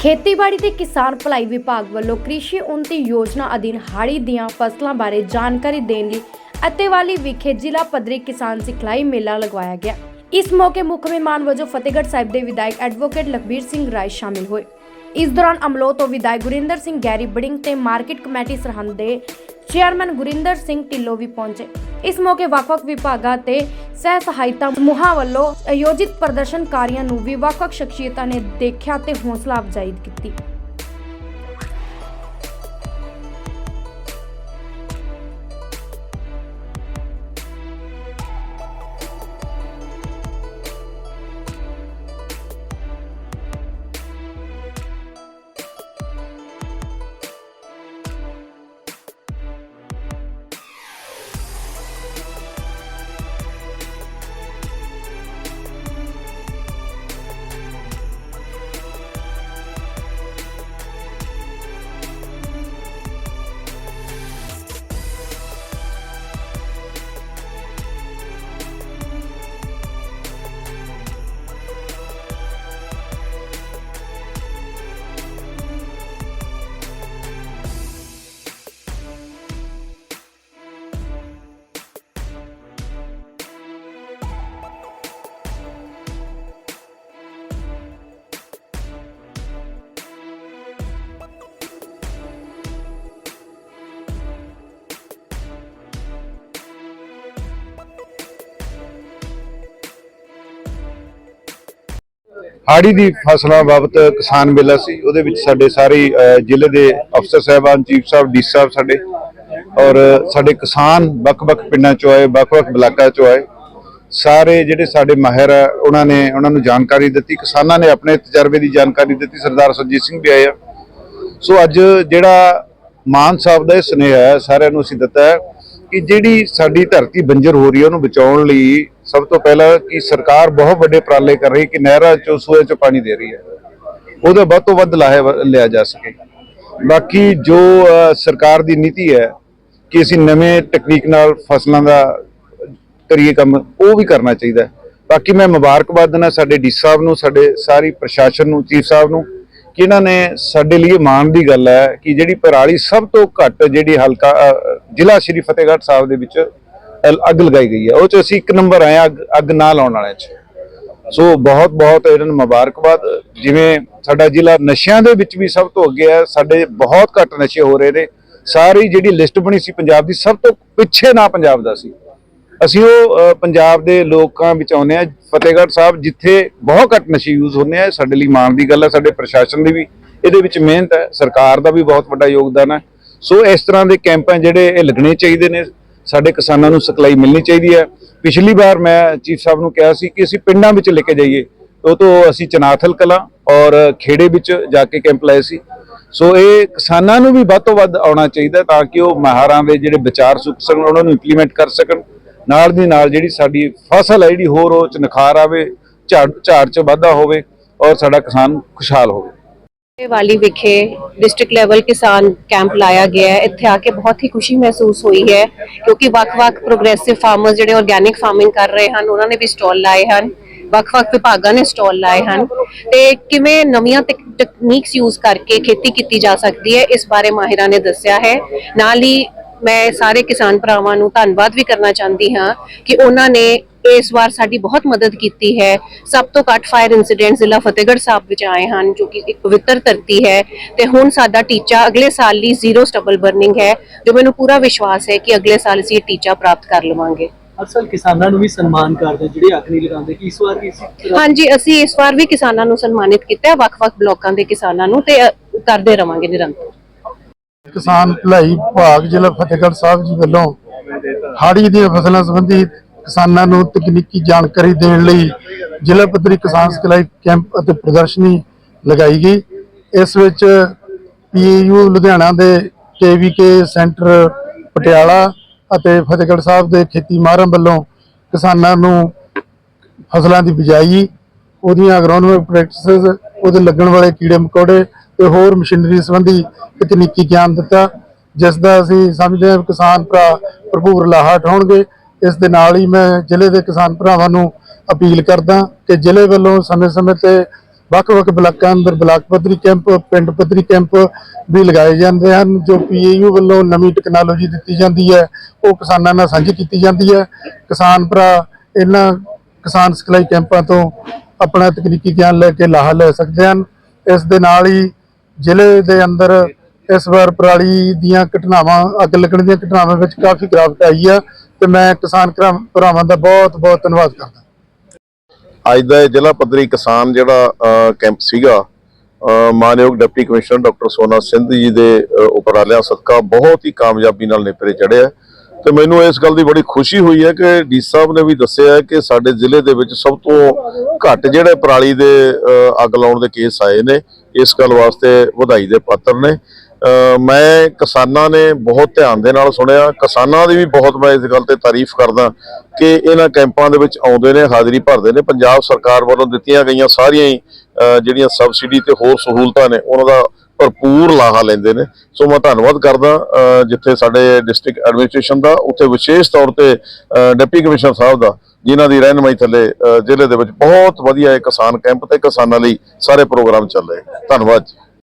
ਖੇਤੀਬਾੜੀ ਤੇ ਕਿਸਾਨ ਭਲਾਈ ਵਿਭਾਗ ਵੱਲੋਂ ਕ੍ਰਿਸ਼ੀ ਉਨਤੀ ਯੋਜਨਾ ਅਧੀਨ ਹਾੜੀ ਦੀਆਂ ਫਸਲਾਂ ਬਾਰੇ ਜਾਣਕਾਰੀ ਦੇਣ ਲਈ ਅਤੇਵਾਲੀ ਵਿਖੇ ਜ਼ਿਲ੍ਹਾ ਪੱਧਰੀ ਕਿਸਾਨ ਸਿਖਲਾਈ ਮੇਲਾ ਲਗਵਾਇਆ ਗਿਆ। ਇਸ ਮੌਕੇ ਮੁੱਖ ਮਹਿਮਾਨ ਵਜੋਂ ਫਤਿਹਗੜ੍ਹ ਸਾਹਿਬ ਦੇ ਵਿਧਾਇਕ ਐਡਵੋਕੇਟ ਲਖਬੀਰ ਸਿੰਘ ਰਾਏ ਸ਼ਾਮਿਲ ਹੋਏ। ਇਸ ਦੌਰਾਨ ਅਮਲੋ ਤੋਂ ਵਿਧਾਇਕ ਗੁਰਿੰਦਰ ਸਿੰਘ, ਗੈਰੀ ਬੜਿੰਗ ਤੇ ਮਾਰਕੀਟ ਕਮੇਟੀ ਸਰਹੰਦ ਦੇ ਚੇਅਰਮੈਨ ਗੁਰਿੰਦਰ ਸਿੰਘ ਢਿੱਲੋਂ ਵੀ ਪਹੁੰਚੇ। ਇਸ ਮੌਕੇ ਵੱਖ-ਵੱਖ ਵਿਭਾਗਾਂ ਤੇ ਸਹਿ ਸਹਾਇਤਾ ਸਮੂਹਾਂ ਵੱਲੋਂ ਆਯੋਜਿਤ ਪ੍ਰਦਰਸ਼ਨਕਾਰੀਆਂ ਨੂੰ ਵੀ ਵੱਖ-ਵੱਖ ਸ਼ਖਸੀਅਤਾਂ ਨੇ ਦੇਖਿਆ ਤੇ ਹੌਸਲਾ ਅਫਜ਼ਾਈ ਕੀਤੀ। ਹਾੜੀ ਦੀ ਫਸਲਾਂ ਬਾਬਤ ਕਿਸਾਨ ਮੇਲਾ ਸੀ। ਉਹਦੇ ਵਿੱਚ ਸਾਡੇ ਸਾਰੇ ਜ਼ਿਲ੍ਹੇ ਦੇ ਅਫਸਰ ਸਾਹਿਬਾਨ, ਚੀਫ ਸਾਹਿਬ, ਡੀ ਸਾਹਿਬ ਸਾਡੇ ਔਰ ਸਾਡੇ ਕਿਸਾਨ ਵੱਖ-ਵੱਖ ਪਿੰਡਾਂ ਚੋਂ ਆਏ, ਵੱਖ-ਵੱਖ ਬਲਾਕਾਂ ਚੋਂ ਆਏ। ਸਾਰੇ ਜਿਹੜੇ ਸਾਡੇ ਮਾਹਿਰ ਆ, ਉਹਨਾਂ ਨੇ, ਉਹਨਾਂ ਨੂੰ ਜਾਣਕਾਰੀ ਦਿੱਤੀ। ਕਿਸਾਨਾਂ ਨੇ ਆਪਣੇ ਤਜਰਬੇ ਦੀ ਜਾਣਕਾਰੀ ਦਿੱਤੀ। ਸਰਦਾਰ ਸੁਰਜੀਤ ਸਿੰਘ ਵੀ ਆਏ ਆ। ਸੋ ਅੱਜ ਜਿਹੜਾ ਮਾਨ ਸਾਹਿਬ ਦਾ ਇਹ ਸੁਨੇਹਾ ਹੈ, ਸਾਰਿਆਂ ਨੂੰ ਅਸੀਂ ਦਿੱਤਾ ਹੈ ਕਿ ਜਿਹੜੀ ਸਾਡੀ ਧਰਤੀ ਬੰਜਰ ਹੋ ਰਹੀ ਹੈ, ਉਹਨੂੰ ਬਚਾਉਣ ਲਈ ਸਭ ਤੋਂ ਪਹਿਲਾਂ ਕਿ ਸਰਕਾਰ ਬਹੁਤ ਵੱਡੇ ਉਪਰਾਲੇ ਕਰ ਰਹੀ ਕਿ ਨਹਿਰਾਂ ਚੋਂ, ਸੂਏ ਚੋਂ ਪਾਣੀ ਦੇ ਰਹੀ ਹੈ। ਉਹਦਾ ਵੱਧ ਤੋਂ ਵੱਧ ਲਾਹੇ ਲਿਆ ਜਾ ਸਕੇ। ਬਾਕੀ ਜੋ ਸਰਕਾਰ ਦੀ ਨੀਤੀ ਹੈ ਕਿ ਅਸੀਂ ਨਵੇਂ ਟੈਕਨੀਕ ਨਾਲ ਫਸਲਾਂ ਦਾ ਕਰੀਏ ਕੰਮ, ਉਹ ਵੀ ਕਰਨਾ ਚਾਹੀਦਾ ਬਾਕੀ ਮੈਂ ਮੁਬਾਰਕਬਾਦ ਦਿੰਦਾ ਸਾਡੇ ਡੀ ਸਾਹਿਬ ਨੂੰ, ਸਾਡੇ ਸਾਰੀ ਪ੍ਰਸ਼ਾਸਨ ਨੂੰ, ਚੀਫ ਸਾਹਿਬ ਨੂੰ, ਕਿ ਇਹਨਾਂ ਨੇ ਸਾਡੇ ਲਈ ਮਾਣ ਦੀ ਗੱਲ ਹੈ ਕਿ ਜਿਹੜੀ ਪਰਾਲੀ ਸਭ ਤੋਂ ਘੱਟ ਜਿਹੜੀ ਹਲਕਾ ਜ਼ਿਲ੍ਹਾ ਸ਼੍ਰੀ ਫਤਿਹਗੜ੍ਹ ਸਾਹਿਬ ਦੇ ਵਿੱਚ ਅੱਗ ਲਗਾਈ ਗਈ ਹੈ। ਉਹ ਚ ਅਸੀਂ ਇੱਕ ਨੰਬਰ ਆਏ ਹਾਂ, ਅੱਗ ਅੱਗ ਨਾ ਲਾਉਣ ਵਾਲਿਆਂ ਚ। ਸੋ ਬਹੁਤ ਬਹੁਤ ਇਹਨਾਂ ਨੂੰ ਮੁਬਾਰਕਬਾਦ। ਜਿਵੇਂ ਸਾਡਾ ਜ਼ਿਲ੍ਹਾ ਨਸ਼ਿਆਂ ਦੇ ਵਿੱਚ ਵੀ ਸਭ ਤੋਂ ਅੱਗੇ ਹੈ। ਸਾਡੇ ਬਹੁਤ ਘੱਟ ਨਸ਼ੇ ਹੋ ਰਹੇ ਨੇ। ਸਾਰੀ ਜਿਹੜੀ ਲਿਸਟ ਬਣੀ ਸੀ ਪੰਜਾਬ ਦੀ, ਸਭ ਤੋਂ ਪਿੱਛੇ ਨਾ ਪੰਜਾਬ ਦਾ ਸੀ। ਅਸੀਂ ਉਹ ਪੰਜਾਬ ਦੇ ਲੋਕਾਂ ਵਿੱਚ ਆਉਂਦੇ ਆ ਫਤਿਹਗੜ੍ਹ ਸਾਹਿਬ ਜਿੱਥੇ ਬਹੁਤ ਘੱਟ ਨਸ਼ੇ ਯੂਜ਼ ਹੁੰਦੇ ਆ। ਸਾਡੇ ਲਈ ਮਾਣ ਦੀ ਗੱਲ ਹੈ, ਸਾਡੇ ਪ੍ਰਸ਼ਾਸਨ ਦੀ ਵੀ ਇਹਦੇ ਵਿੱਚ ਮਿਹਨਤ ਹੈ। ਸਰਕਾਰ ਦਾ ਵੀ ਬਹੁਤ ਵੱਡਾ ਯੋਗਦਾਨ ਹੈ। ਸੋ ਇਸ ਤਰ੍ਹਾਂ ਦੇ ਕੈਂਪ ਹੈ ਜਿਹੜੇ ਇਹ ਲੱਗਣੇ ਚਾਹੀਦੇ ਨੇ। ਸਾਡੇ ਕਿਸਾਨਾਂ ਨੂੰ ਸਿਖਲਾਈ ਮਿਲਣੀ ਚਾਹੀਦੀ ਹੈ। ਪਿਛਲੀ ਵਾਰ ਮੈਂ ਚੀਫ ਸਾਹਿਬ ਨੂੰ ਕਿਹਾ ਸੀ ਕਿ ਅਸੀਂ ਪਿੰਡਾਂ ਵਿੱਚ ਲੈ ਕੇ ਜਾਈਏ। ਉਹ ਤੋਂ ਅਸੀਂ ਚਨਾਥਲ ਕਲਾਂ ਔਰ ਖੇੜੇ ਵਿੱਚ ਜਾ ਕੇ ਕੈਂਪ ਲਾਏ ਸੀ। ਸੋ ਇਹ ਕਿਸਾਨਾਂ ਨੂੰ ਵੀ ਵੱਧ ਤੋਂ ਵੱਧ ਆਉਣਾ ਚਾਹੀਦਾ ਤਾਂ ਕਿ ਉਹ ਮਹਾਰਾਂ ਦੇ ਜਿਹੜੇ ਵਿਚਾਰ ਸੁੱਕ ਸਕਣ, ਉਹਨਾਂ ਨੂੰ ਇੰਪਲੀਮੈਂਟ ਕਰ ਸਕਣ। ਨਾਲ ਦੀ ਨਾਲ ਜਿਹੜੀ ਸਾਡੀ ਫਸਲ ਹੈ, ਜਿਹੜੀ ਹੋਰ ਉਹ ਚ ਨਿਖਾਰ ਆਵੇ, ਝਾੜ ਝਾੜ ਚ ਵਾਧਾ ਹੋਵੇ ਔਰ ਸਾਡਾ ਕਿਸਾਨ ਖੁਸ਼ਹਾਲ ਹੋਵੇ। ਵਾਲੀ ਵਿਖੇ ਡਿਸਟ੍ਰਿਕਟ ਲੈਵਲ ਕਿਸਾਨ ਕੈਂਪ ਲਾਇਆ ਗਿਆ ਹੈ। ਇੱਥੇ ਆ ਕੇ ਬਹੁਤ ਹੀ ਖੁਸ਼ੀ ਮਹਿਸੂਸ ਹੋਈ ਹੈ ਕਿਉਂਕਿ ਵੱਖ-ਵੱਖ ਪ੍ਰੋਗਰੈਸਿਵ ਫਾਰਮਰਸ ਜਿਹੜੇ ਆਰਗੈਨਿਕ ਫਾਰਮਿੰਗ ਕਰ ਰਹੇ ਹਨ, ਉਹਨਾਂ ਨੇ ਵੀ ਸਟਾਲ ਲਾਏ ਹਨ। ਵੱਖ-ਵੱਖ ਵਿਭਾਗਾਂ ਨੇ ਸਟਾਲ ਲਾਏ ਹਨ। ਤੇ ਕਿਵੇਂ ਨਵੀਆਂ ਤਕਨੀਕਸ ਯੂਜ਼ ਕਰਕੇ ਖੇਤੀ ਕੀਤੀ ਜਾ ਸਕਦੀ ਹੈ, ਇਸ ਬਾਰੇ ਮਾਹਿਰਾਂ ਨੇ ਦੱਸਿਆ ਹੈ। ਨਾਲ ਹੀ ਮੈਂ ਸਾਰੇ ਕਿਸਾਨ ਭਰਾਵਾਂ ਨੂੰ ਧੰਨਵਾਦ ਵੀ ਕਰਨਾ ਚਾਹੁੰਦੀ ਹਾਂ ਕਿ ਉਹਨਾਂ ਨੇ ਇਸ ਵਾਰ ਸਾਡੀ ਬਹੁਤ ਮਦਦ ਕੀਤੀ ਹੈ। ਸਭ ਤੋਂ ਘੱਟ ਫਾਇਰ ਇਨਸੀਡੈਂਟ ਜ਼ਿਲ੍ਹਾ ਫਤਿਹਗੜ੍ਹ ਸਾਹਿਬ ਵਿੱਚ ਆਏ ਹਨ ਜੋ ਕਿ ਇੱਕ ਪਵਿੱਤਰ ਧਰਤੀ ਹੈ ਤੇ ਹੁਣ ਸਾਡਾ ਟੀਚਾ ਅਗਲੇ ਸਾਲ ਲਈ ਜ਼ੀਰੋ ਸਟਬਲ ਬਰਨਿੰਗ ਹੈ ਜੋ ਮੈਨੂੰ ਪੂਰਾ ਵਿਸ਼ਵਾਸ ਹੈ ਕਿ ਅਗਲੇ ਸਾਲ ਅਸੀਂ ਇਹ ਟੀਚਾ ਪ੍ਰਾਪਤ ਕਰ ਲਵਾਂਗੇ। ਅਸਲ ਕਿਸਾਨਾਂ ਨੂੰ ਵੀ ਸਨਮਾਨ ਕਰਦੇ ਜਿਹੜੇ ਅੱਗ ਨਹੀਂ ਲਗਾਉਂਦੇ ਕਿ ਇਸ ਵਾਰ ਵੀ ਹਾਂਜੀ ਅਸੀਂ ਇਸ ਵਾਰ ਵੀ ਕਿਸਾਨਾਂ ਨੂੰ ਸਨਮਾਨਿਤ ਕੀਤਾ ਵੱਖ-ਵੱਖ ਬਲਾਕਾਂ ਦੇ ਕਿਸਾਨਾਂ ਨੂੰ ਤੇ ਕਰਦੇ ਰਵਾਂਗੇ ਨਿਰੰਤਰ। ਕਿਸਾਨ ਭਲਾਈ ਵਿਭਾਗ, ਜ਼ਿਲ੍ਹਾ ਫਤਿਹਗੜ੍ਹ ਸਾਹਿਬ ਜੀ ਵੱਲੋਂ ਹਾੜੀ ਦੀਆਂ ਫਸਲਾਂ ਸੰਬੰਧੀ ਕਿਸਾਨਾਂ ਨੂੰ ਤਕਨੀਕੀ ਜਾਣਕਾਰੀ ਦੇਣ ਲਈ ਜ਼ਿਲ੍ਹਾ ਪੱਧਰੀ ਕਿਸਾਨ ਸਿਖਲਾਈ ਕੈਂਪ ਅਤੇ ਪ੍ਰਦਰਸ਼ਨੀ ਲਗਾਈ ਗਈ। ਇਸ ਵਿੱਚ ਪੀਯੂ ਲੁਧਿਆਣਾ ਦੇ ਕੇਵੀਕੇ ਸੈਂਟਰ ਪਟਿਆਲਾ ਅਤੇ ਫਤਿਹਗੜ੍ਹ ਸਾਹਿਬ ਦੇ ਖੇਤੀ ਮਾਹਰਾਂ ਵੱਲੋਂ ਕਿਸਾਨਾਂ ਨੂੰ ਫਸਲਾਂ ਦੀ ਬਿਜਾਈ, ਉਹਦੀਆਂ ਅਗਰੋਨਮਿਕ ਪ੍ਰੈਕਟਿਸਸ ਉਹਦੇ ਲੱਗਣ ਵਾਲੇ ਕੀੜੇ ਮਕੌੜੇ ਤੇ ਹੋਰ ਮਸ਼ੀਨਰੀ ਸੰਬੰਧੀ ਤਕਨੀਕੀ ਗਿਆਨ ਦਿੱਤਾ, ਜਿਸ ਦਾ ਅਸੀਂ ਸਮਝਦੇ ਹਾਂ ਵੀ ਕਿਸਾਨ ਭਰਾ ਭਰਪੂਰ ਲਾਹਾ ਉਠਾਉਣਗੇ ਇਸ ਦੇ ਨਾਲ ਹੀ ਮੈਂ ਜ਼ਿਲ੍ਹੇ ਦੇ ਕਿਸਾਨ ਭਰਾਵਾਂ ਨੂੰ ਅਪੀਲ ਕਰਦਾ ਕਿ ਜ਼ਿਲ੍ਹੇ ਵੱਲੋਂ ਸਮੇਂ-ਸਮੇਂ ਤੇ ਵੱਖ-ਵੱਖ ਬਲਾਕਾਂ ਅੰਦਰ ਬਲਾਕ ਪੱਧਰੀ ਕੈਂਪ, ਪਿੰਡ ਪੱਧਰੀ ਕੈਂਪ ਵੀ ਲਗਾਏ ਜਾਂਦੇ ਹਨ, ਜੋ ਪੀਏਯੂ ਵੱਲੋਂ ਨਵੀਂ ਟੈਕਨੋਲੋਜੀ ਦਿੱਤੀ ਜਾਂਦੀ ਹੈ, ਉਹ ਕਿਸਾਨਾਂ ਨਾਲ ਸਾਂਝੀ ਕੀਤੀ ਜਾਂਦੀ ਹੈ। ਕਿਸਾਨ ਭਰਾ ਇਹਨਾਂ ਕਿਸਾਨ ਸਿਖਲਾਈ ਕੈਂਪਾਂ ਤੋਂ ਆਪਣਾ ਤਕਨੀਕੀ ਗਿਆਨ ਲੈ ਕੇ ਲਾਹਾ ਲੈ ਸਕਦੇ ਹਨ। ਇਸ ਦੇ ਨਾਲ ਹੀ ਜ਼ਿਲ੍ਹੇ ਦੇ ਅੰਦਰ ਇਸ ਵਾਰ ਪਰਾਲੀ ਦੀਆਂ ਘਟਨਾਵਾਂ, ਅੱਗ ਲੱਗਣ ਦੀਆਂ ਘਟਨਾਵਾਂ ਵਿੱਚ ਕਾਫੀ ਗਿਰਾਵਟ ਆਈ ਆ ਤੇ ਮੈਂ ਕਿਸਾਨ ਭਰਾਵਾਂ ਦਾ ਬਹੁਤ ਬਹੁਤ ਧੰਨਵਾਦ ਕਰਦਾ। ਅੱਜ ਦਾ ਜ਼ਿਲ੍ਹਾ ਪੱਧਰੀ ਕਿਸਾਨ ਜਿਹੜਾ ਕੈਂਪ ਸੀਗਾ ਮਾਨਯੋਗ ਡਿਪਟੀ ਕਮਿਸ਼ਨਰ ਡਾਕਟਰ ਸੋਨਾ ਸਿੰਧ ਜੀ ਦੇ ਉਪਰਾਲਿਆਂ ਸਦਕਾ ਬਹੁਤ ਹੀ ਕਾਮਯਾਬੀ ਨਾਲ ਨੇਪਰੇ ਚੜਿਆ ਤੇ ਮੈਨੂੰ ਇਸ ਗੱਲ ਦੀ ਬੜੀ ਖੁਸ਼ੀ ਹੋਈ ਹੈ ਕਿ ਡੀ ਸਾਹਿਬ ਨੇ ਵੀ ਦੱਸਿਆ ਹੈ ਕਿ ਸਾਡੇ ਜ਼ਿਲ੍ਹੇ ਦੇ ਵਿੱਚ ਸਭ ਤੋਂ ਘੱਟ ਜਿਹੜੇ ਪਰਾਲੀ ਦੇ ਅੱਗ ਲਾਉਣ ਦੇ ਕੇਸ ਆਏ ਨੇ ਇਸ ਗੱਲ ਵਾਸਤੇ ਵਧਾਈ ਦੇ ਪਾਤਰ ਨੇ। ਅ, ਮੈਂ ਕਿਸਾਨਾਂ ਨੇ ਬਹੁਤ ਧਿਆਨ ਦੇ ਨਾਲ ਸੁਣਿਆ। ਕਿਸਾਨਾਂ ਦੀ ਵੀ ਬਹੁਤ ਮੈਂ ਇਸ ਗੱਲ ਤੇ ਤਾਰੀਫ ਕਰਦਾ ਕਿ ਇਹਨਾਂ ਕੈਂਪਾਂ ਦੇ ਵਿੱਚ ਆਉਂਦੇ ਨੇ ਹਾਜ਼ਰੀ ਭਰਦੇ ਨੇ। ਪੰਜਾਬ ਸਰਕਾਰ ਵੱਲੋਂ ਦਿੱਤੀਆਂ ਗਈਆਂ ਸਾਰੀਆਂ ਹੀ ਅ, ਜਿਹੜੀਆਂ ਸਬਸਿਡੀ ਤੇ ਹੋਰ ਸਹੂਲਤਾਂ ਨੇ ਉਹਨਾਂ ਦਾ ਭਰਪੂਰ ਲਾਹਾ ਲੈਂਦੇ ਨੇ। ਸੋ ਮੈਂ ਧੰਨਵਾਦ ਕਰਦਾ ਜਿੱਥੇ ਸਾਡੇ ਡਿਸਟ੍ਰਿਕਟ ਐਡਮਿਨਿਸਟ੍ਰੇਸ਼ਨ ਦਾ, ਉੱਥੇ ਵਿਸ਼ੇਸ਼ ਤੌਰ ਤੇ ਡਿਪਟੀ ਕਮਿਸ਼ਨਰ ਸਾਹਿਬ ਦਾ, ਜਿਨ੍ਹਾਂ ਦੀ ਰਹਿਨਮਾਈ ਥੱਲੇ ਜ਼ਿਲ੍ਹੇ ਦੇ ਵਿੱਚ ਬਹੁਤ ਵਧੀਆ ਇਹ ਕਿਸਾਨ ਕੈਂਪ ਤੇ ਕਿਸਾਨਾਂ ਲਈ ਸਾਰੇ ਪ੍ਰੋਗਰਾਮ ਚੱਲ ਰਹੇ ਧੰਨਵਾਦ ਜੀ।